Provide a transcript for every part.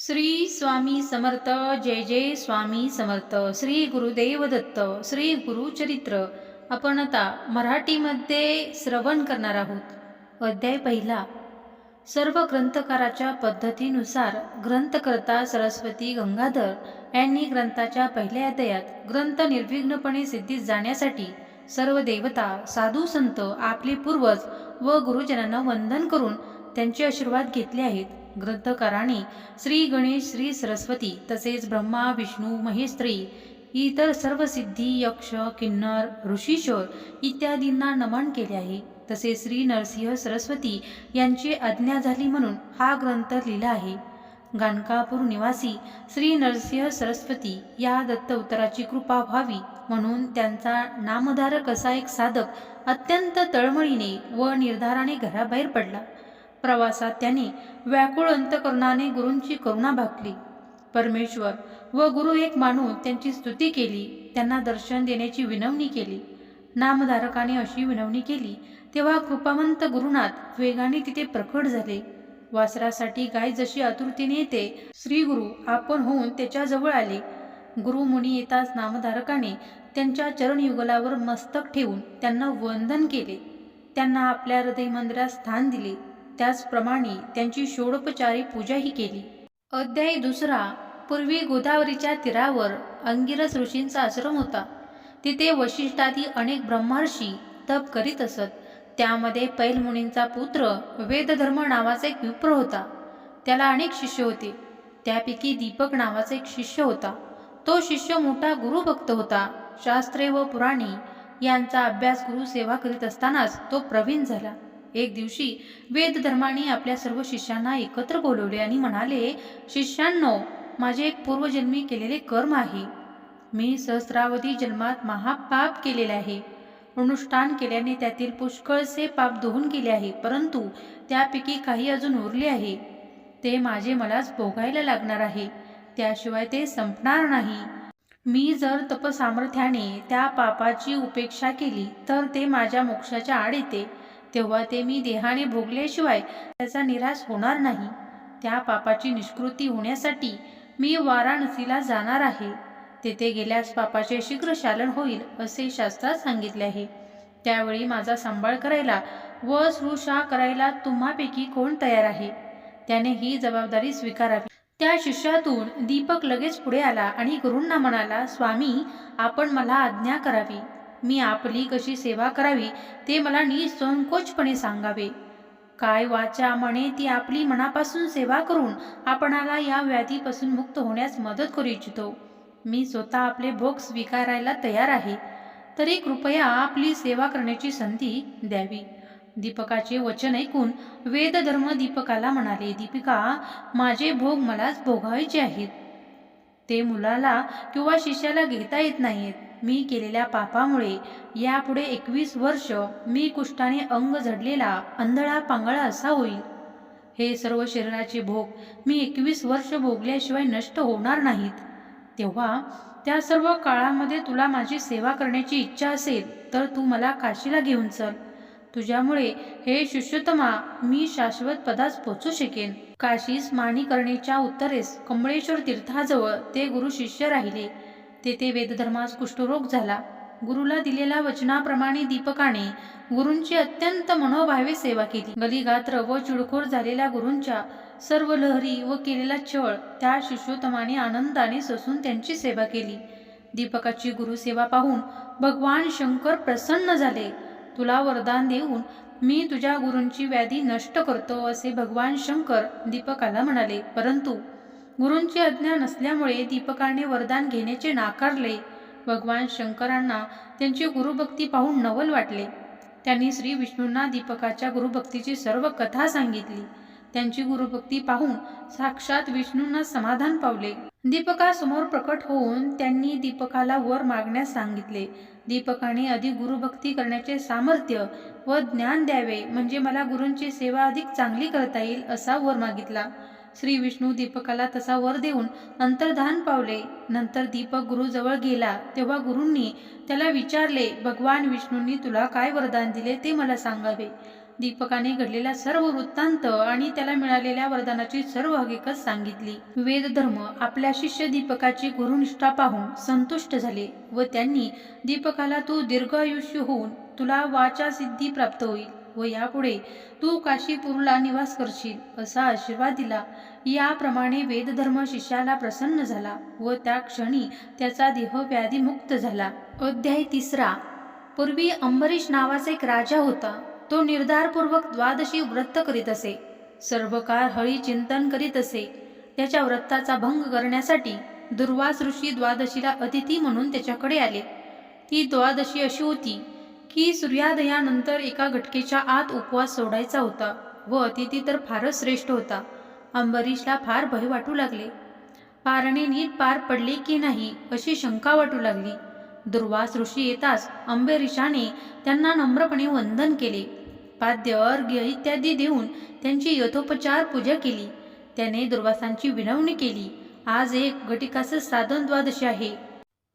श्री स्वामी समर्थ जय जय स्वामी समर्थ श्री गुरुदेव दत्त श्री गुरुचरित्र आपण आता मराठीमध्ये श्रवण करणार आहोत. अध्याय पहिला. सर्व ग्रंथकाराच्या पद्धतीनुसार ग्रंथकर्ता सरस्वती गंगाधर यांनी ग्रंथाच्या पहिल्या अध्यायात ग्रंथ निर्विघ्नपणे सिद्धीत जाण्यासाठी सर्व देवता साधू संत आपले पूर्वज व गुरुजनांना वंदन करून त्यांचे आशीर्वाद घेतले आहेत. ग्रंथकारांनी श्री गणेश श्री सरस्वती तसेच ब्रह्मा विष्णू महेश्री इतर सर्व सिद्धी यक्ष किन्नर ऋषीश्वर इत्यादींना नमन केले आहे. तसेच श्री नरसिंह सरस्वती यांची आज्ञा झाली म्हणून हा ग्रंथ लिहिला आहे. गाणकापूर निवासी श्री नरसिंह सरस्वती या दत्त उत्तराची कृपा व्हावी म्हणून त्यांचा नामधारक असा एक साधक अत्यंत तळमळीने व निर्धाराने घराबाहेर पडला. प्रवासात त्याने व्याकुळ अंतकरणाने गुरूंची करुणा भागली. परमेश्वर व गुरु एक मानून त्यांची स्तुती केली त्यांना दर्शन देण्याची विनवणी केली. नामधारकाने अशी विनवणी केली तेव्हा कृपावंत गुरुनाथ वेगाने तिथे प्रकट झाले. वासरासाठी गाय जशी आतुरतेने येते श्री गुरु आपण होऊन त्याच्याजवळ आले. गुरु मुनी येताच नामधारकाने त्यांच्या चरणयुगलावर मस्तक ठेवून त्यांना वंदन केले. त्यांना आपल्या हृदय मंदिरात स्थान दिले. त्याचप्रमाणे त्यांची षोडोपचारी पूजाही केली. अध्याय दुसरा पूर्वी गोदावरीच्या तीरावर अंगिरस ऋषींचा आश्रम होता. तिथे वशिष्ठादी अनेक ब्रह्मर्षी तप करीत असत. त्यामध्ये पैलमुनींचा पुत्र वेदधर्म नावाचा एक विप्र होता. त्याला अनेक शिष्य होते. त्यापैकी दीपक नावाचा एक शिष्य होता. तो शिष्य मोठा गुरुभक्त होता. शास्त्रे व पुराणे यांचा अभ्यास गुरु सेवा करीत असतानाच तो प्रवीण झाला. एक दिवशी वेदधर्माने आपल्या सर्व शिष्यांना एकत्र बोलवले आणि म्हणाले शिष्यांनो माझे एक पूर्वजन्मी केलेले कर्म आहे. मी सहस्रावधी जन्मात महापाप केलेले आहे. अनुष्ठान केल्याने त्यातील पुष्कळसे पाप दोहून गेले आहे परंतु त्यापैकी काही अजून उरले आहे. ते माझे मलाच भोगायला लागणार आहे. त्याशिवाय ते संपणार नाही. मी जर तपसामर्थ्याने त्या पापाची उपेक्षा केली तर ते माझ्या मोक्षाच्या आड येते. तेव्हा ते मी देहाने भोगल्याशिवाय त्याचा निराश होणार नाही. त्या पापाची निष्कृती होण्यासाठी मी वाराणसीला जाणार आहे. तेथे गेल्यास पापाचे शीघ्र शालन होईल असे शास्त्रात सांगितले आहे. त्यावेळी माझा सांभाळ करायला व श्रुषा करायला तुम्हापैकी कोण तयार आहे? त्याने ही जबाबदारी स्वीकारावी. त्या शिष्यातून दीपक लगेच पुढे आला आणि गुरूंना म्हणाला स्वामी आपण मला आज्ञा करावी. मी आपली कशी सेवा करावी ते मला निसंकोचपणे सांगावे. काय वाचा म्हणे ती आपली मनापासून सेवा करून आपणाला या व्याधीपासून मुक्त होण्यास मदत करू इच्छितो. मी स्वतः आपले भोग स्वीकारायला तयार आहे. तरी कृपया आपली सेवा करण्याची संधी द्यावी. दीपकाचे वचन ऐकून वेदधर्म दीपकाला म्हणाले दीपिका माझे भोग मलाच भोगायचे आहेत. ते मुलाला किंवा शिष्याला घेता येत नाहीत. मी केलेल्या पापामुळे यापुढे एकवीस वर्ष मी कुष्ठाने अंग झडलेला अंधळा पांगळा असा होईल. हे सर्व शरीराचे भोग मी एकवीस वर्ष भोगल्याशिवाय नष्ट होणार नाहीत. तेव्हा त्या सर्व काळामध्ये तुला माझी सेवा करण्याची इच्छा असेल तर तू मला काशीला घेऊन चल. तुझ्यामुळे हे शिष्योत्तमा मी शाश्वत पदास पोचू शकेन. काशीस माणिकर्णीच्या उत्तरेस कमळेश्वर तीर्थाजवळ ते गुरु शिष्य राहिले. तेथे वेदधर्मास कुष्ठरोग झाला. गुरुला दिलेल्या वचनाप्रमाणे दीपकाने गुरूंची अत्यंत मनोभावे सेवा केली. गलीगात्र व चिडखोर झालेल्या गुरूंच्या सर्व लहरी व केलेला छळ त्या शिष्योत्तमाने आनंदाने ससून त्यांची सेवा केली. दीपकाची गुरुसेवा पाहून भगवान शंकर प्रसन्न झाले. तुला वरदान देऊन मी तुझ्या गुरूंची व्याधी नष्ट करतो असे भगवान शंकर दीपकाला म्हणाले. परंतु गुरूंची आज्ञा नसल्यामुळे दीपकाने वरदान घेण्याचे नाकारले. भगवान शंकरांना त्यांची गुरुभक्ती पाहून नवल वाटले. त्यांनी श्री विष्णूंना दीपकाच्या गुरुभक्तीची सर्व कथा सांगितली. त्यांची गुरुभक्ती पाहून साक्षात विष्णूंना समाधान पावले. दीपकासमोर प्रकट होऊन त्यांनी दीपकाला वर मागण्यास सांगितले. दीपकाने अधिक गुरुभक्ती करण्याचे सामर्थ्य व ज्ञान द्यावे म्हणजे मला गुरूंची सेवा अधिक चांगली करता येईल असा वर मागितला. श्री विष्णू दीपकाला तसा वर देऊन अंतर्धान पावले. नंतर दीपक गुरुजवळ गेला. तेव्हा गुरूंनी त्याला विचारले भगवान विष्णूंनी तुला काय वरदान दिले ते मला सांगावे. दीपकाने घडलेला सर्व वृत्तांत आणि त्याला मिळालेल्या वरदानाची सर्व हकीकत सांगितली. वेदधर्म आपल्या शिष्य दीपकाची गुरुनिष्ठा पाहून संतुष्ट झाले व त्यांनी दीपकाला तू दीर्घायुष्य होऊन तुला वाचा सिद्धी प्राप्त होईल. व यापुढे तू काशीपूरला निवास करशील असा आशीर्वाद दिला. याप्रमाणे वेदधर्म शिष्याला प्रसन्न झाला व त्या क्षणी त्याचा देह व्याधीमुक्त झाला. अध्याय तिसरा. पूर्वी अंबरीश नावाचा एक राजा होता. तो निर्धारपूर्वक द्वादशी व्रत करीत असे. सर्व काळ हळी चिंतन करीत असे. त्याच्या व्रताचा भंग करण्यासाठी दुर्वास ऋषी द्वादशीला अतिथी म्हणून त्याच्याकडे आले. ती द्वादशी अशी होती. की सूर्योदयानंतर एका घटकेच्या आत उपवास सोडायचा होता व अतिथी तर फारच श्रेष्ठ होता. अंबरीशला फार भय वाटू लागले. पारणे नीट पार पडले की नाही अशी शंका वाटू लागली. दुर्वास ऋषी येताच अंबरीशाने त्यांना नम्रपणे वंदन केले. पाद्य अर्घ्य इत्यादी देऊन त्यांची यथोपचार पूजा केली. त्याने दुर्वासांची विनवणी केली. आज एक घटिकाचं साधन द्वादशी आहे.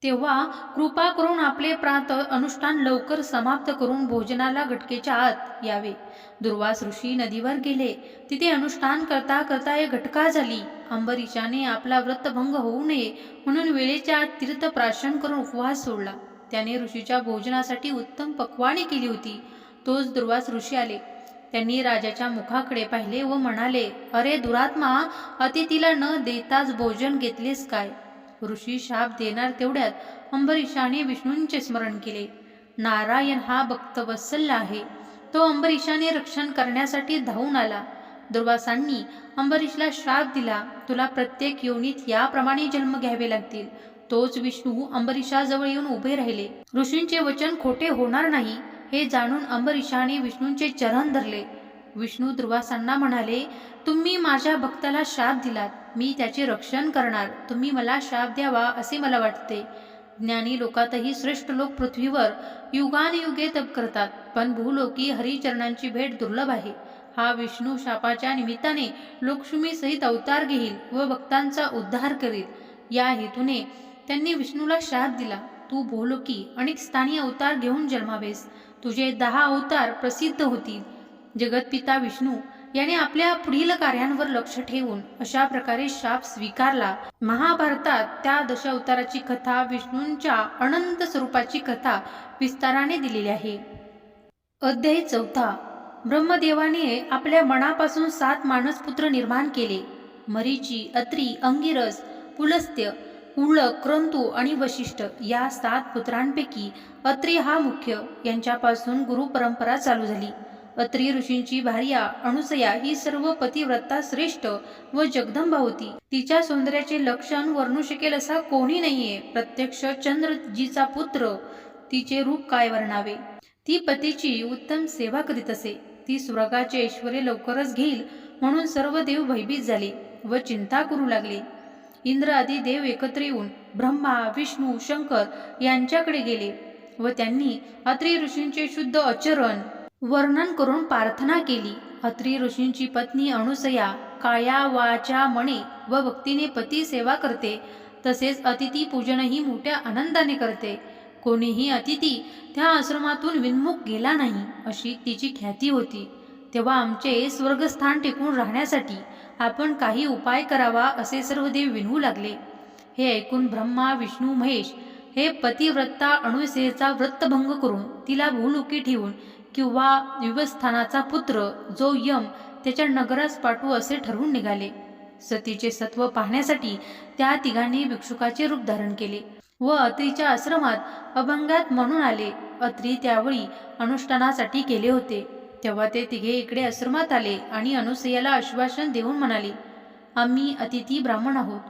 तेव्हा कृपा करून आपले प्रात अनुष्ठान लवकर समाप्त करून भोजनाला घटकेच्या आत यावे. दुर्वास ऋषी नदीवर गेले. तिथे अनुष्ठान करता करता एक घटका झाली. अंबरीशाने आपला व्रतभंग होऊ नये म्हणून वेळेच्या आत तीर्थ प्राशन करून उपवास सोडला. त्याने ऋषीच्या भोजनासाठी उत्तम पक्वाने केली होती. तोच दुर्वास ऋषी आले. त्यांनी राजाच्या मुखाकडे पाहिले व म्हणाले अरे दुरात्मा अतिथीला न देताच भोजन घेतलेस काय? ऋषी शाप देणार तेवढ्यात अंबरीशाने विष्णूंचे स्मरण केले. नारायण हा भक्तवत्सल्य आहे. तो अंबरीशाने रक्षण करण्यासाठी धावून आला. दुर्वासांनी अंबरीशला श्राप दिला तुला प्रत्येक योनीत याप्रमाणे जन्म घ्यावे लागतील. तोच विष्णू अंबरीशाजवळ येऊन उभे राहिले. ऋषींचे वचन खोटे होणार नाही हे जाणून अंबरीशाने विष्णूंचे चरण धरले. विष्णू दुर्वासांना म्हणाले तुम्ही माझ्या भक्ताला शाप दिलात. मी त्याचे रक्षण करणार. तुम्ही मला शाप द्यावा असे मला वाटते. ज्ञानी लोकातही श्रेष्ठ लोक पृथ्वीवर युगानयुगे तप करतात. पण भूलोकी हरिचरणांची भेट दुर्लभ आहे. हा विष्णू शापाच्या निमित्ताने लोक्ष्मीसहित अवतार घेईल व भक्तांचा उद्धार करील. या हेतूने त्यांनी विष्णूला शाप दिला. तू भूलोकी अनेक स्थानी अवतार घेऊन जन्मावेस. तुझे दहा अवतार प्रसिद्ध होतील. जगतपिता विष्णू याने आपल्या पुढील कार्यांवर लक्ष ठेवून अशा प्रकारे शाप स्वीकारला. महाभारतात त्या दशावताराची कथा विष्णूंच्या अनंत स्वरूपाची कथा विस्ताराने दिलेली आहे. अध्याय चौथा. ब्रह्मदेवाने आपल्या मनापासून सात मानसपुत्र निर्माण केले. मरीची अत्री अंगिरस पुलस्त्य उळक क्रंतू आणि वशिष्ठ या सात पुत्रांपैकी अत्री हा मुख्य. यांच्यापासून गुरु परंपरा चालू झाली. अत्री ऋषींची भार्या अनुसया ही सर्व पतिव्रता श्रेष्ठ व जगदंबा होती. तिच्या सौंदर्याचे लक्षण वर्णू शकेल असा कोणी नाहीये. प्रत्यक्ष चंद्रजीचा पुत्र तिचे रूप काय वर्णावे? ती पतीची उत्तम सेवा करीत असे. ती स्वर्गाचे ऐश्वर लवकरच घेईल म्हणून सर्व देव भयभीत झाले व चिंता करू लागले. इंद्र आदी देव एकत्र येऊन ब्रह्मा विष्णू शंकर यांच्याकडे गेले व त्यांनी अत्री ऋषींचे शुद्ध आचरण वर्णन करून प्रार्थना केली. अत्री ऋषींची पत्नी अनुसया काळ्या वाचा मणे व भक्तीने पती सेवा करते. तसेच अतिथी पूजनही मोठ्या आनंदाने करते. कोणीही अतिथी त्या आश्रमातून विन्मुख गेला नाही अशी तिची ख्याती होती. तेव्हा आमचे स्वर्गस्थान टिकून राहण्यासाठी आपण काही उपाय करावा असे सर्व देव विनवू लागले. हे ऐकून ब्रह्मा विष्णू महेश हे पतिव्रता अणुसेचा व्रतभंग करून तिला भूलुकी ठेवून किंवा युवस्थानाचा पुत्र जो यम त्याच्या नगरास पाठवू असे ठरवून निघाले. सतीचे सत्व पाहण्यासाठी त्या तिघांनी भिक्षुकाचे रूप धारण केले व अत्रीच्या आश्रमात अभंगात म्हणून आले. अत्री त्यावेळी अनुष्ठानासाठी केले होते. तेव्हा ते तिघे इकडे आश्रमात आले आणि अनुसयाला आश्वासन देऊन म्हणाले आम्ही अतिथी ब्राह्मण आहोत.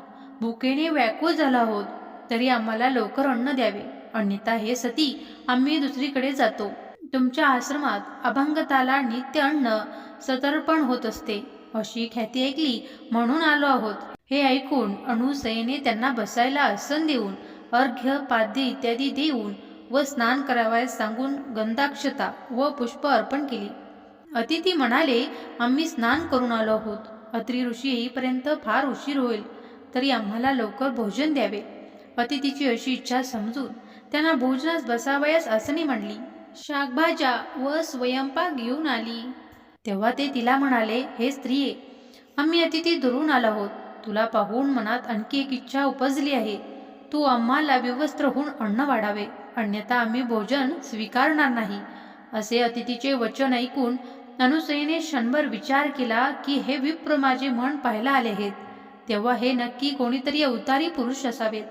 भुकेने व्याकुळ झाला आहोत. तरी आम्हाला लवकर अन्न द्यावे. अन्यथा हे सती आम्ही दुसरीकडे जातो. तुमच्या आश्रमात अभंगताला नित्य अन्न सतर्पण होत असते. अशी ख्याती ऐकली म्हणून आलो आहोत. हे ऐकून अनुसयेने त्यांना बसायला आसन देऊन अर्घ्य पाद्य इत्यादी देऊन व स्नान करावयास सांगून गंधाक्षता व पुष्प अर्पण केली. अतिथी म्हणाले आम्ही स्नान करून आलो आहोत. अत्री ऋषी येईपर्यंत फार उशीर होईल. तरी आम्हाला लवकर भोजन द्यावे. अतिथीची अशी इच्छा समजून त्यांना भोजनास बसावयास आसनी म्हणली शाकभाज्या व स्वयंपाक घेऊन आली. तेव्हा ते तिला म्हणाले हे स्त्रिये आम्ही अतिथी दुरून आलो आहोत. तुला पाहून मनात आणखी एक इच्छा उपजली आहे. तू आम्हाला विवस्त्र होऊन अन्न वाढावे. अन्यथा आम्ही भोजन स्वीकारणार नाही. असे अतिथीचे वचन ऐकून अनुसयेने क्षणभर विचार केला की हे विप्र माझे मन पाहायला आले आहेत. तेव्हा हे नक्की कोणीतरी अवतारी पुरुष असावेत.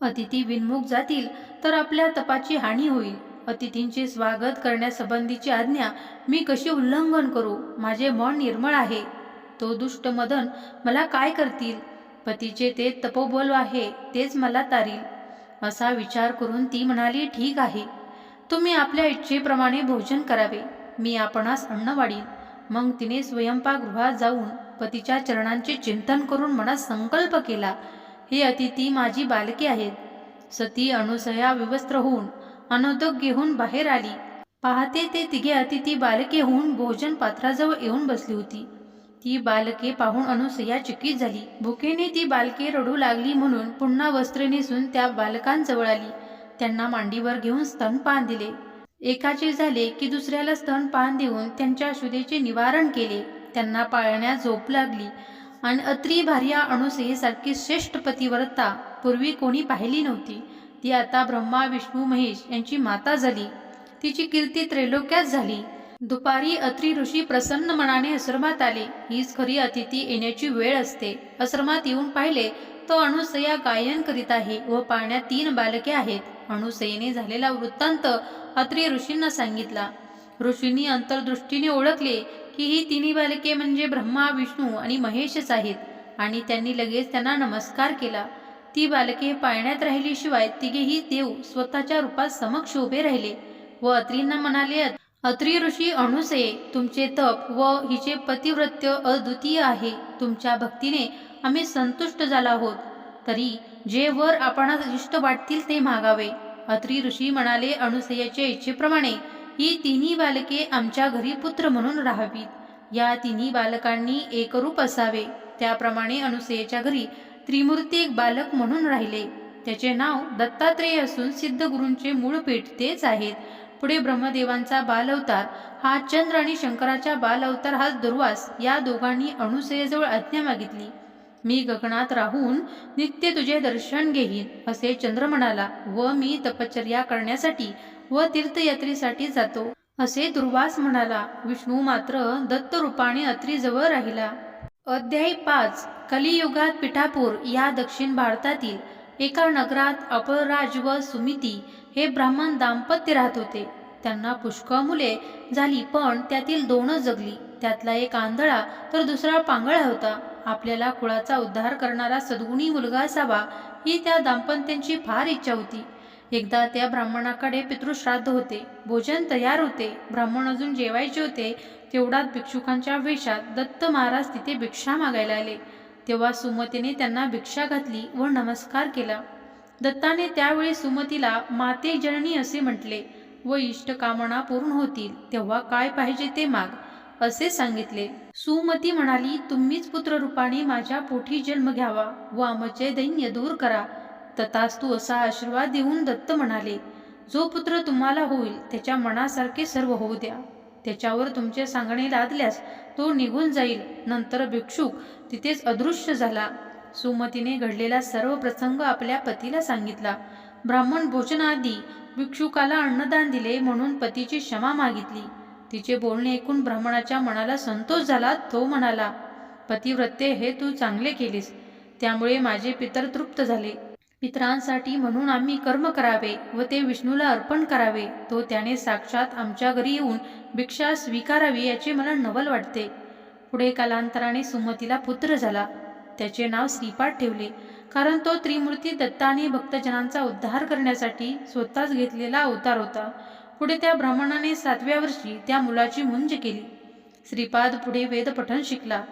अतिथी विनमुख जातील तर आपल्या तपाची हानी होईल. अतिथींचे स्वागत करण्यासंबंधीची आज्ञा मी कशी उल्लंघन करू? माझे मन निर्मळ आहे. तो दुष्ट मदन मला काय करतील? पतीचे ते तपोबल आहे तेच मला तारील. असा विचार करून ती म्हणाली ठीक आहे. तुम्ही आपल्या इच्छेप्रमाणे भोजन करावे. मी आपणास अन्न वाढीन. मग तिने स्वयंपाकगृहात जाऊन पतीच्या चरणांचे चिंतन करून मनात संकल्प केला हे अतिथी माझी बालके आहेत. सती अनुसया विवस्त्र होऊन अनोदक घेऊन बाहेर आली. पाहते ते तिघे अतिथी बालके होऊन भोजन पात्राजवळ येऊन बसली होती. ती बालके पाहून अनुसया चकित झाली. भुकेने ती बालके रडू लागली म्हणून पुन्हा वस्त्र नेसून त्या बालकांजवळ आली. त्यांना मांडीवर घेऊन स्तनपान दिले. एकाचे झाले की दुसऱ्याला स्तनपान देऊन त्यांच्या शुद्धेचे निवारण केले. त्यांना पाळण्यात झोप लागली. आणि अत्री भार्या अनुसयेसारखी श्रेष्ठ पतिव्रता पूर्वी कोणी पाहिली नव्हती. ती आता ब्रह्मा विष्णू महेश यांची माता झाली. तिची कीर्ती त्रैलोक्यात झाली. दुपारी अत्री ऋषी प्रसन्न मनाने आश्रमात आले. हीच खरी अतिथी येण्याची वेळ असते. आश्रमात येऊन पाहिले तो अणुसया गायन करीत आहे व पाळण्यात तीन बालके आहेत. अणुसयेने झालेला वृत्तांत अत्री ऋषींना सांगितला. ऋषींनी अंतर्दृष्टीने ओळखले की ही तिन्ही बालके म्हणजे ब्रह्मा विष्णू आणि महेशच आहेत आणि त्यांनी लगेच त्यांना नमस्कार केला. ती बालके पाळण्यात राहिलीशिवाय तिघेही देव स्वतःच्या रूपात समक्ष उभे राहिले व अत्रींना म्हणाले अत्री ऋषी अणुसे तुमचे तप व हिचे पतिव्रत्य अद्वितीय आहे. तुमच्या भक्तीने आम्ही संतुष्ट झाला आहोत. तरी जे वर आपणास इष्ट वाटतील ते मागावे. अत्री ऋषी म्हणाले अणुसयाच्या इच्छेप्रमाणे ही तिन्ही बालके आमच्या घरी पुत्र म्हणून राहावीत. या तिन्ही बालकांनी एकरूप असावे. त्याप्रमाणे अनुसयेच्या घरी त्रिमूर्ती एक बालक म्हणून राहिले. त्याचे नाव दत्तात्रेय असून सिद्धगुरूंचे मूळ पीठ तेच आहेत पुढे ब्रह्मदेवांचा बालअवतार हा चंद्र आणि शंकराच्या बालअवतार हा दुर्वास या दोघांनी अणुसेजवळ आज्ञा मागितली. मी गगनात राहून नित्य तुझे दर्शन घेईन असे चंद्र म्हणाला. व मी तपश्चर्या करण्यासाठी व तीर्थयात्रेसाठी जातो असे दुर्वास म्हणाला. विष्णू मात्र दत्तरूपाने अत्रीजवळ राहिला. अध्याय पाच कलियुगात पिठापूर या दक्षिण भारतातील एका नगरात अपराज व सुमिती हे ब्राह्मण दाम्पत्य राहत होते. त्यांना पुष्कळ मुले झाली पण त्यातील दोनच जगली त्यातला एक आंधळा तर दुसरा पांगळा होता. आपल्याला कुळाचा उद्धार करणारा सद्गुणी मुलगा असावा ही त्या दाम्पत्यांची फार इच्छा होती. एकदा त्या ब्राह्मणाकडे पितृश्राद्ध होते. भोजन तयार होते. ब्राह्मण अजून जेवायचे होते तेवढ्यात भिक्षुकांच्या वेशात दत्त महाराज तिथे भिक्षा मागायला आले. तेव्हा सुमतीने त्यांना भिक्षा घातली व नमस्कार केला. दत्ताने त्यावेळी सुमतीला माते जननी असे म्हटले व इष्ट कामना पूर्ण होतील तेव्हा काय पाहिजे ते माग असे सांगितले. सुमती म्हणाली तुम्हीच पुत्ररूपाने माझ्या पोठी जन्म घ्यावा व आमचे दैन्य दूर करा. तथास्तू असा आशीर्वाद देऊन दत्त म्हणाले जो पुत्र तुम्हाला होईल त्याच्या मनासारखे सर्व होऊ द्या. त्याच्यावर तुमचे सांगणे लादल्यास तो निघून जाईल. नंतर भिक्षुक तिथेच अदृश्य झाला. सुमतीने घडलेला सर्व प्रसंग आपल्या पतीला सांगितला. ब्राह्मण भोजनाआधी भिक्षुकाला अन्नदान दिले म्हणून पतीची क्षमा मागितली. तिचे बोलणे ऐकून ब्राह्मणाच्या मनाला संतोष झाला तो म्हणाला पतिव्रत्ये हे तू चांगले केलीस. त्यामुळे माझे पितर तृप्त झाले. पितरांसाठी म्हणून आम्ही कर्म करावे व ते विष्णूला अर्पण करावे. तो त्याने साक्षात आमच्या घरी येऊन भिक्षा स्वीकारावी याचे मला नवल वाटते. पुढे कालांतराने सुमतीला पुत्र झाला. त्याचे नाव श्रीपाद ठेवले. कारण तो त्रिमूर्ती दत्ताने भक्तजनांचा उद्धार करण्यासाठी स्वतःच घेतलेला अवतार होता. पुढे त्या ब्राह्मणाने सातव्या वर्षी त्या मुलाची मुंज केली. श्रीपाद पुढे वेदपठण शिकला.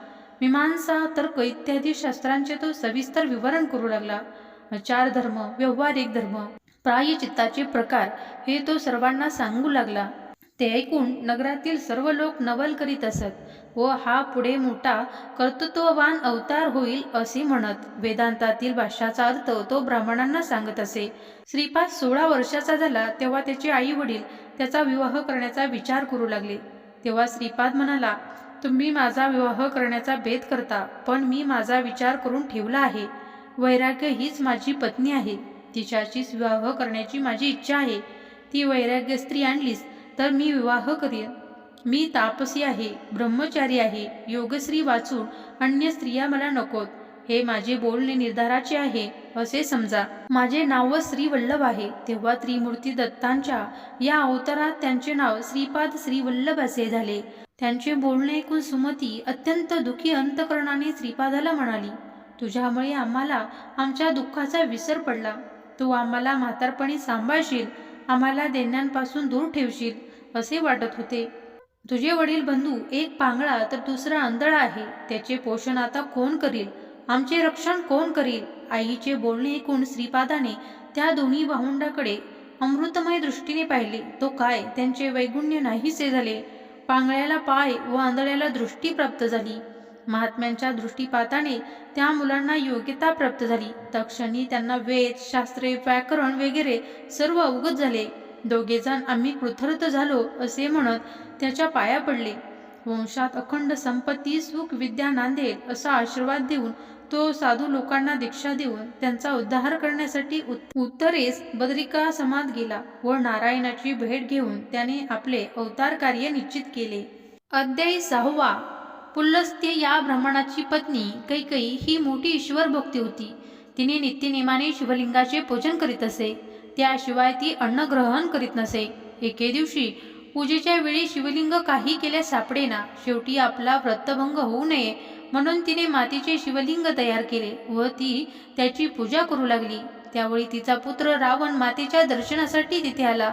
मीमांसा तर्क इत्यादी शास्त्रांचे तो सविस्तर विवरण करू लागला. चार धर्म व्यवहारिक धर्म प्रायचित्ताचे प्रकार हे तो सर्वांना सांगू लागला. ते ऐकून नगरातील सर्व लोक नवल करीत असत. व हा पुढे मोठा कर्तृत्ववान अवतार होईल असे म्हणत वेदांतातील भाष्याचा अर्थ तो ब्राह्मणांना सांगत असे. श्रीपाद सोळा वर्षाचा झाला तेव्हा त्याचे आई वडील त्याचा विवाह करण्याचा विचार करू लागले. तेव्हा श्रीपाद म्हणाला तुम्ही माझा विवाह करण्याचा भेद करता पण मी माझा विचार करून ठेवला आहे. वैराग्य हीच माझी पत्नी आहे. तिच्याशीच विवाह करण्याची माझी इच्छा आहे. ती वैराग्य स्त्री आणलीस तर मी विवाह करीन. मी तापसी आहे ब्रह्मचारी आहे योगश्री वाचून अन्य स्त्रिया मला नकोत. हे माझे बोलणे निर्धाराचे आहे असे समजा. माझे नाव श्री वल्लभ आहे. तेव्हा त्रिमूर्ती दत्तांच्या या अवतारात त्यांचे नाव श्रीपाद श्री वल्लभ असे झाले. त्यांचे बोलणे ऐकून सुमती अत्यंत दुखी अंतकरणाने श्रीपादाला म्हणाली तुझ्यामुळे आम्हाला आमच्या दुःखाचा विसर पडला. तू आम्हाला म्हातारपणी सांभाळशील आम्हाला देण्यांपासून दूर ठेवशील असे वाटत होते. तुझे वडील बंधू एक पांगळा तर दुसरा आंधळा आहे. त्याचे पोषण आता कोण करील? आमचे रक्षण कोण करील? आईचे बोलणे ऐकून श्रीपादाने त्या दोन्ही भाऊंडाकडे अमृतमय दृष्टीने पाहिले. तो काय? त्यांचे वैगुण्य नाहीसे झाले. पांगळ्याला पाय व आंधळ्याला दृष्टी प्राप्त झाली. महात्म्यांच्या दृष्टीपाताने त्या मुलांना योग्यता प्राप्त झाली. तक्षणी त्यांना वेद शास्त्रे व्याकरण वगैरे सर्व अवगत झाले. दोघेजण आम्ही कृतर्थ झालो असे म्हणत त्याच्या पाया पडले. वंशात अखंड संपत्ती सुख विद्या नांदेल असा आशीर्वाद देऊन तो साधू लोकांना दीक्षा देऊन त्यांचा उद्धार करण्यासाठी उत्तरेस बद्रिका समात गेला व नारायणाची भेट घेऊन त्याने आपले अवतार कार्य निश्चित केले. अध्याय सहावा. पुल्लस्त्य या ब्राह्मणाची पत्नी कैकई ही मोठी ईश्वर भक्ती होती. तिने नित्यनेमाने शिवलिंगाचे पूजन करीत असे. त्याशिवाय ती अन्न ग्रहण करीत नसे. एके दिवशी पूजेच्या वेळी शिवलिंग काही केल्यास सापडेना. शेवटी आपला व्रतभंग होऊ नये म्हणून तिने मातीचे शिवलिंग तयार केले व ती त्याची पूजा करू लागली. त्यावेळी तिचा पुत्र रावण मातेच्या दर्शनासाठी तिथे आला.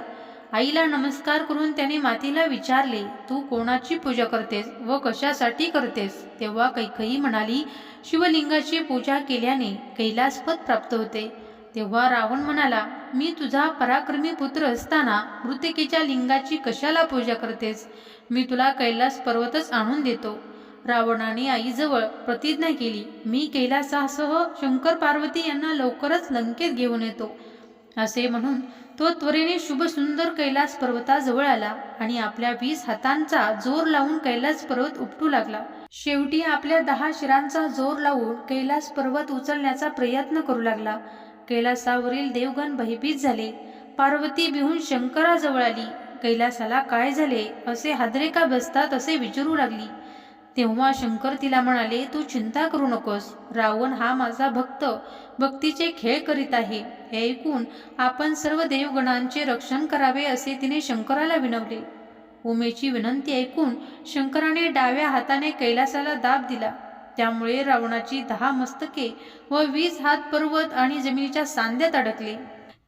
आईला नमस्कार करून त्याने मातीला विचारले तू कोणाची पूजा करतेस व कशासाठी करतेस? तेव्हा कैकई म्हणाली शिवलिंगाची पूजा केल्याने कैलासपद प्राप्त होते. तेव्हा रावण म्हणाला मी तुझा पराक्रमी पुत्र असताना मृतिकेच्या लिंगाची कशाला पूजा करतेस? मी तुला कैलास पर्वतच आणून देतो. रावणाने आईजवळ प्रतिज्ञा केली मी कैलासासह शंकर पार्वती यांना लवकरच लंकेत घेऊन येतो. असे म्हणून तो त्वरेने शुभसुंदर कैलास पर्वताजवळ आला आणि आपल्या वीस हातांचा जोर लावून कैलास पर्वत उपटू लागला. शेवटी आपल्या दहा शिरांचा जोर लावून कैलास पर्वत उचलण्याचा प्रयत्न करू लागला. कैलासावरील देवगण भयभीत झाले. पार्वती बिहून शंकराजवळ आली. कैलासाला काय झाले? असे हादरे का बसतात? असे विचारू लागली. तेव्हा शंकर तिला म्हणाले तू चिंता करू नकोस. रावण हा माझा भक्त. भक्तीचे खेळ करीत आहे. हे ऐकून आपण सर्व देवगणांचे रक्षण करावे असे तिने शंकराला विनवले. उमेची विनंती ऐकून शंकराने डाव्या हाताने कैलासाला दाब दिला. त्यामुळे रावणाची दहा मस्तके व वीस हात पर्वत आणि जमिनीच्या सांध्यात अडकले.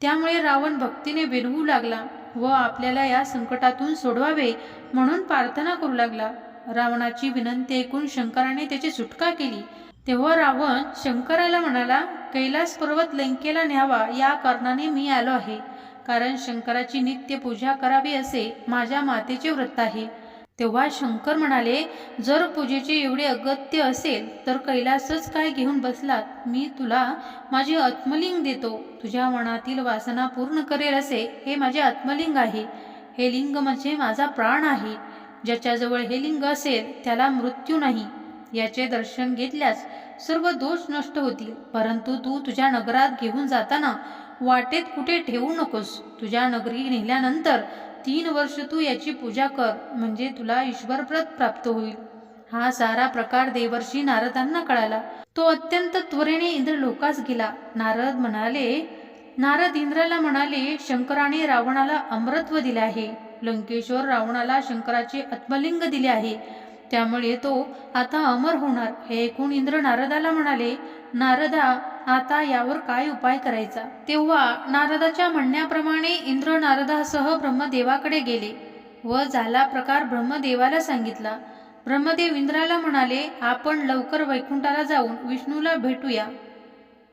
त्यामुळे रावण भक्तीने विरवू लागला व आपल्याला या संकटातून सोडवावे म्हणून प्रार्थना करू लागला. रावणाची विनंती ऐकून शंकराने त्याची सुटका केली. तेव्हा रावण शंकराला म्हणाला कैलास पर्वत लंकेला न्यावा या कारणाने मी आलो आहे. कारण शंकराची नित्य पूजा करावी असे माझ्या मातेचे व्रत आहे. तेव्हा शंकर म्हणाले जर पूजेचे एवढे अगत्य असेल तर कैलासच काय घेऊन बसलात? मी तुला माझे आत्मलिंग देतो. तुझ्या मनातील वासना पूर्ण करेल असे हे माझे आत्मलिंग आहे. हे लिंग म्हणजे माझा प्राण आहे. ज्याच्याजवळ हे लिंग असेल त्याला मृत्यू नाही. याचे दर्शन घेतल्यास सर्व दोष नष्ट होतील. परंतु तू तुझ्या नगरात घेऊन जाताना वाटेत कुठे ठेवू नकोस. तुझ्या नगरी नेल्यानंतर तीन वर्ष तू याची पूजा कर म्हणजे तुला ईश्वरप्रत प्राप्त होईल. हा सारा प्रकार देवर्षी नारदांना कळाला. तो अत्यंत त्वरेने इंद्रलोकास गेला. नारद म्हणाले नारद इंद्राला म्हणाले शंकराने रावणाला अमृत्व दिले आहे. लंकेश्वर रावणाला शंकराचे आत्मलिंग दिले आहे. त्यामुळे तो आता अमर होणार हे ऐकून इंद्र नारदाला म्हणाले नारदा आता यावर काय उपाय करायचा? तेव्हा नारदाच्या म्हणण्याप्रमाणे इंद्र नारदासह ब्रह्मदेवाकडे गेले व झाला प्रकार ब्रह्मदेवाला सांगितला. ब्रह्मदेव इंद्राला म्हणाले आपण लवकर वैकुंठाला जाऊन विष्णूला भेटूया.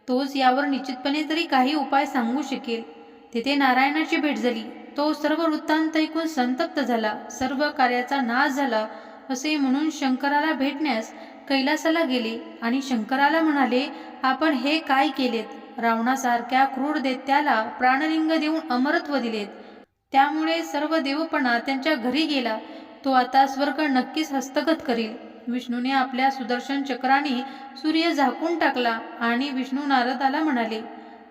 तोच यावर निश्चितपणे तरी काही उपाय सांगू शकेल. तेथे नारायणाची भेट झाली. तो सर्व वृत्तांत ऐकून संतप्त झाला. सर्व कार्याचा नाश झाला असे म्हणून शंकराला भेटण्यास कैलासाला गेले आणि शंकराला म्हणाले आपण हे काय केलेत? रावणासारख्या क्रूर देत्याला प्राणलिंग देऊन अमरत्व दिलेत. त्यामुळे सर्व देवपणा त्यांच्या घरी गेला. तो आता स्वर्ग नक्कीच हस्तगत करील. विष्णूने आपल्या सुदर्शन चक्राने सूर्य झाकून टाकला आणि विष्णू नारदाला म्हणाले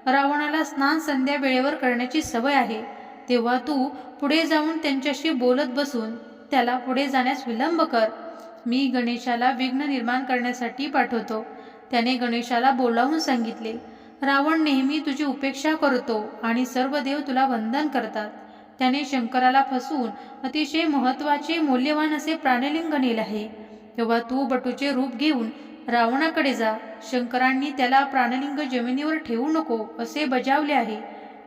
रावणाला स्नान संध्या वेळेवर करण्याची सवय आहे. तेव्हा तू पुढे जाऊन त्यांच्याशी बोलत बसून त्याला पुढे जाण्यास विलंब कर. मी गणेशाला विघ्न निर्माण करण्यासाठी पाठवतो. त्याने गणेशाला बोलावून सांगितले रावण नेहमी तुझी उपेक्षा करतो आणि सर्व देव तुला वंदन करतात त्याने शंकराला फसवून अतिशय महत्त्वाचे मौल्यवान असे प्राणलिंग नेल आहे. तेव्हा तू बटूचे रूप घेऊन रावणाकडे जा. शंकरांनी त्याला प्राणलिंग जमिनीवर ठेवू नको असे बजावले आहे.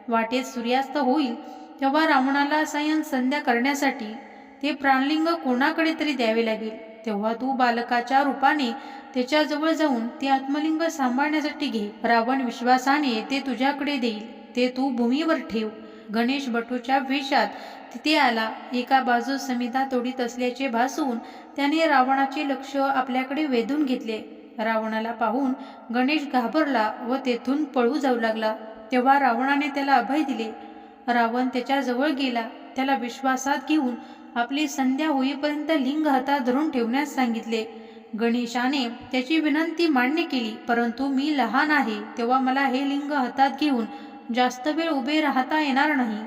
वाटेत सूर्यास्त होईल तेव्हा रावणाला सायन संध्या करण्यासाठी ते प्राणलिंग कोणाकडे तरी द्यावे लागेल. तेव्हा तू बालकाच्या रूपाने त्याच्याजवळ जाऊन ते आत्मलिंग सांभाळण्यासाठी घे. रावण विश्वासाने ते तुझ्याकडे देईल. ते तू भूमीवर ठेव. गणेश बटूच्या वेशात तिथे आला. एका बाजू समिता तोडीत असल्याचे भासून त्याने रावणाचे लक्ष आपल्याकडे वेधून घेतले. रावणाला पाहून गणेश घाबरला व तेथून पळू जाऊ लागला. तेव्हा रावणाने त्याला अभय दिले. रावण त्याच्याजवळ गेला. त्याला विश्वासात घेऊन आपली संध्या होईपर्यंत लिंग हातात धरून ठेवण्यास सांगितले. गणेशाने त्याची विनंती मान्य केली परंतु मी लहान आहे तेव्हा मला हे लिंग हातात घेऊन जास्त वेळ उभे राहता येणार नाही.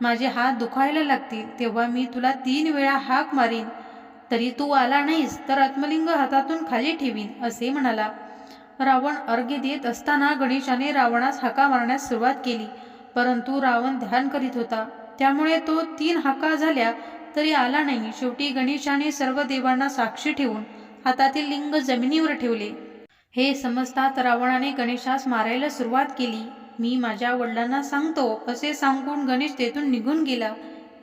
माझे हात दुखायला लागतील तेव्हा मी तुला तीन वेळा हाक मारीन. तरी तू आला नाहीस तर आत्मलिंग हातातून खाली ठेवीन असे म्हणाला. रावण अर्घ्य देत असताना गणेशाने रावणास हाका मारण्यास सुरुवात केली परंतु रावण ध्यान करीत होता. त्यामुळे तो तीन हाका झाल्या तरी आला नाही. शेवटी गणेशाने सर्व देवांना साक्षी ठेवून हातातील लिंग जमिनीवर ठेवले. हे समजतात रावणाने गणेशास मारायला सुरुवात केली. मी माझ्या वडिलांना सांगतो असे सांगून गणेश तेथून निघून गेला.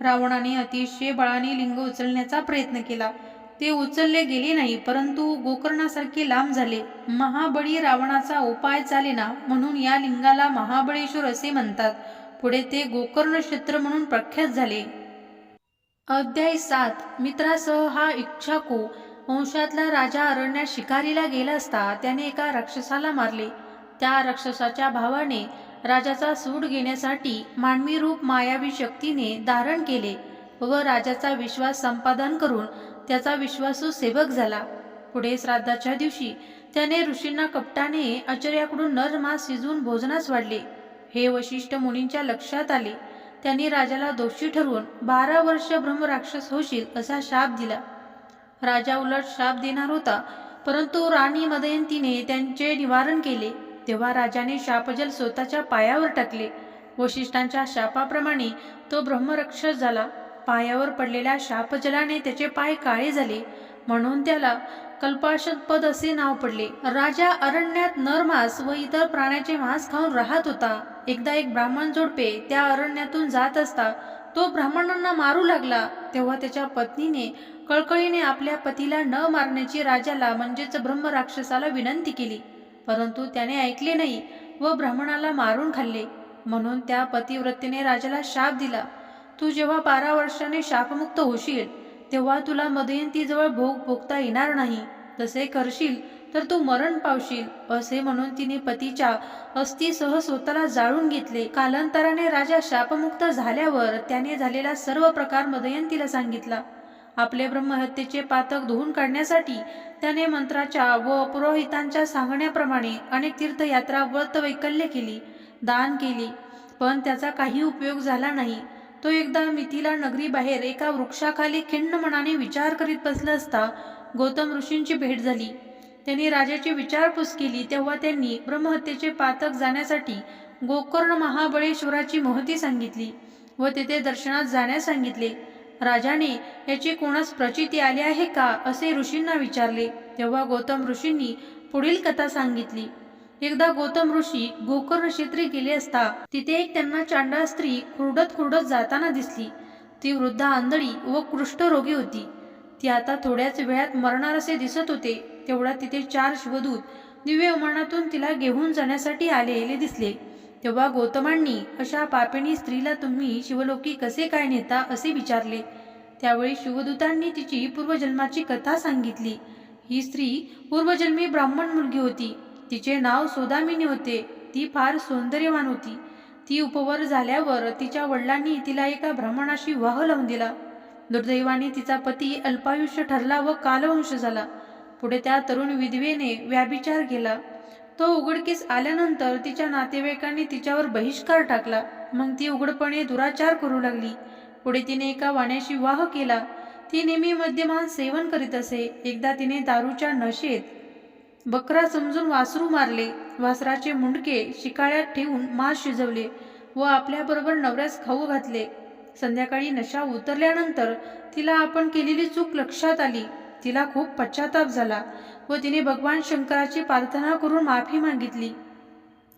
रावणाने अतिशय बळाने लिंग उचलण्याचा प्रयत्न केला. ते उचलले गेले नाही परंतु गोकर्णासारखे लांब झाले. महाबळी रावणाचा उपाय चालेना म्हणून या लिंगाला महाबळेश्वर असे म्हणतात. पुढे ते गोकर्ण क्षेत्र म्हणून प्रख्यात झाले. अध्याय सात. मित्रासह हा इच्छाकू वंशातला राजा अरण्यात शिकारीला गेला असता त्याने एका राक्षसाला मारले. त्या राक्षसाच्या भावाने राजाचा सूड घेण्यासाठी मानवी रूप मायावी शक्तीने धारण केले व राजाचा विश्वास संपादन करून त्याचा विश्वासू सेवक झाला. पुढे श्राद्धाच्या दिवशी त्याने ऋषींना कपटाने आचार्याकडून नर मास शिजून भोजनास वाढले. हे वशिष्ठ मुनींच्या लक्षात आले. त्यांनी राजाला दोषी ठरवून बारा वर्ष ब्रह्मराक्षस होशील असा शाप दिला. राजा उलट शाप देणार होता परंतु राणी मदयंतीने त्यांचे निवारण केले. तेव्हा राजाने शापजल स्वतःच्या पायावर टाकले. वशिष्ठांच्या शापाप्रमाणे तो ब्रह्मरक्षस झाला. पायावर पडलेल्या शापजलाने त्याचे पाय काळे झाले. म्हणून त्याला कल्पाशपद पद असे नाव पडले. राजा अरण्यात नरमास व इतर प्राण्याचे मांस खाऊन राहत होता. एकदा एक ब्राह्मण जोडपे त्या अरण्यातून जात असता तो ब्राह्मणांना मारू लागला. तेव्हा त्याच्या पत्नीने कळकळीने आपल्या पतीला न मारण्याची राजाला म्हणजेच ब्रह्मराक्षसाला विनंती केली. परंतु त्याने ऐकले नाही व ब्राह्मणाला मारून खाल्ले. म्हणून त्या पतिवृत्तीने राजाला शाप दिला. तू जेव्हा बारा वर्षाने शापमुक्त होशील तेव्हा तुला मदयंतीजवळ भोग भोगता येणार नाही. तसे करशील तर तू मरण पावशील असे म्हणून तिने पतीच्या अस्थिसह स्वतःला जाळून घेतले. कालांतराने राजा शापमुक्त झाल्यावर त्याने झालेला सर्व प्रकार मदयंतीला सांगितला. आपले ब्रह्महत्येचे पातक धुवून काढण्यासाठी त्याने मंत्राच्या व पुरोहितांच्या सांगण्याप्रमाणे अनेक तीर्थयात्रा व्रत वैकल्य केली दान केली पण त्याचा काही उपयोग झाला नाही. तो एकदा मिथिला नगरीबाहेर एका वृक्षाखाली खिन्न मनाने विचार करीत बसला असता गौतम ऋषींची भेट झाली. त्यांनी राजाची विचारपूस केली तेव्हा त्यांनी ब्रह्महत्येचे पातक जाण्यासाठी गोकर्ण महाबळेश्वराची महती सांगितली व तेथे दर्शनात जाण्यास सांगितले. राजाने याची कोणास प्रचिती आली आहे का असे ऋषींना विचारले. तेव्हा गौतम ऋषींनी पुढील कथा सांगितली. एकदा गौतम ऋषी गोकर्ण क्षेत्री गेले असता तिथे एक त्यांना चांडाळ स्त्री खुरडत खुरडत जाताना दिसली. ती वृद्ध आंधळी व कुष्ठरोगी होती. ती आता थोड्याच वेळात मरणार असे दिसत होते. तेवढा तिथे चार शिवदूत दिव्य अमरणातून तिला घेऊन जाण्यासाठी आलेले दिसले. तेव्हा गौतमांनी अशा पापिणी स्त्रीला तुम्ही शिवलोकी कसे काय नेता असे विचारले. त्यावेळी शिवदूतांनी तिची पूर्वजन्माची कथा सांगितली. ही स्त्री पूर्वजन्मी ब्राह्मण मुलगी होती. तिचे नाव सोदामिनी होते. ती फार सौंदर्यवान होती. ती उपवर झाल्यावर तिच्या वडिलांनी तिला एका ब्राह्मणाशी वाह लावून दिला. दुर्दैवाने तिचा पती अल्पायुष्य ठरला व कालवंश झाला. पुढे त्या तरुण विधवेने व्याभिचार केला. तो उघडकीस आल्यानंतर तिच्या नातेवाईकांनी तिच्यावर बहिष्कार टाकला. मग ती उघडपणे दुराचार करू लागली. पुढे तिने एका वाण्याशी वाह केला. ती नेहमी मद्यमान सेवन करीत असे. एकदा तिने दारूच्या नशेत बकरा समजून वासरू मारले. वासराचे मुंडके शिकाळ्यात ठेवून मांस शिजवले व आपल्याबरोबर नवऱ्यास खाऊ घातले. संध्याकाळी नशा उतरल्यानंतर तिला आपण केलेली चूक लक्षात आली. तिला खूप पश्चाताप झाला व तिने भगवान शंकराची प्रार्थना करून माफी मागितली.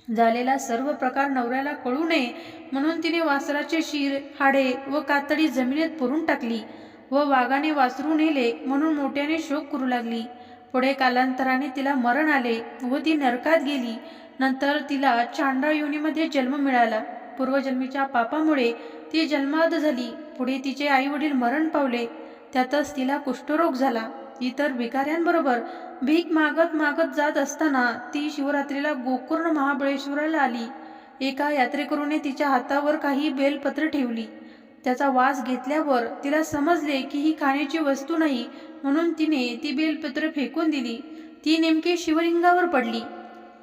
झालेला सर्व प्रकार नवऱ्याला कळू नये म्हणून तिने वासराचे शिर हाडे व कातडी जमिनीत पुरून टाकली व वाघाने वासरू नेले म्हणून मोठ्याने शोक करू लागली. पुढे कालांतराने तिला मरण आले व ती नरकात गेली. नंतर तिला चांडाळ योनीमध्ये जन्म मिळाला. पूर्वजन्मीच्या पापामुळे ती जन्माद झाली. पुढे तिचे आई वडील मरण पावले. त्यातच तिला कुष्ठरोग झाला. इतर भिकाऱ्यांबरोबर भीक मागत मागत जात असताना ती शिवरात्रीला गोकर्ण महाबळेश्वराला आली. एका यात्रेकरूने तिच्या हातावर काही बेलपत्र ठेवली. त्याचा वास घेतल्यावर तिला समजले की ही खाण्याची वस्तू नाही म्हणून तिने ती बेलपत्र फेकून दिली. ती नेमकी शिवलिंगावर पडली.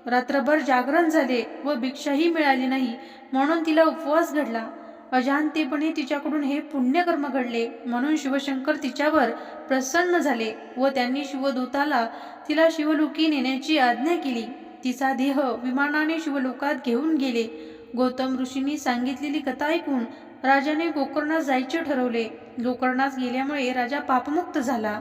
रात्रभर जागरण झाले व भिक्षाही मिळाली नाही म्हणून तिला उपवास घडला. अजाणतेपणे तिच्याकडून हे पुण्यकर्म घडले. म्हणून शिवशंकर तिच्यावर प्रसन्न झाले व त्यांनी शिवदूताला तिला शिवलोकी नेण्याची आज्ञा केली. तिचा देह विमानाने शिवलोकात घेऊन गेले. गौतम ऋषींनी सांगितलेली कथा ऐकून राजाने गोकर्णास जायचे ठरवले. गोकर्णास गेल्यामुळे राजा पापमुक्त झाला.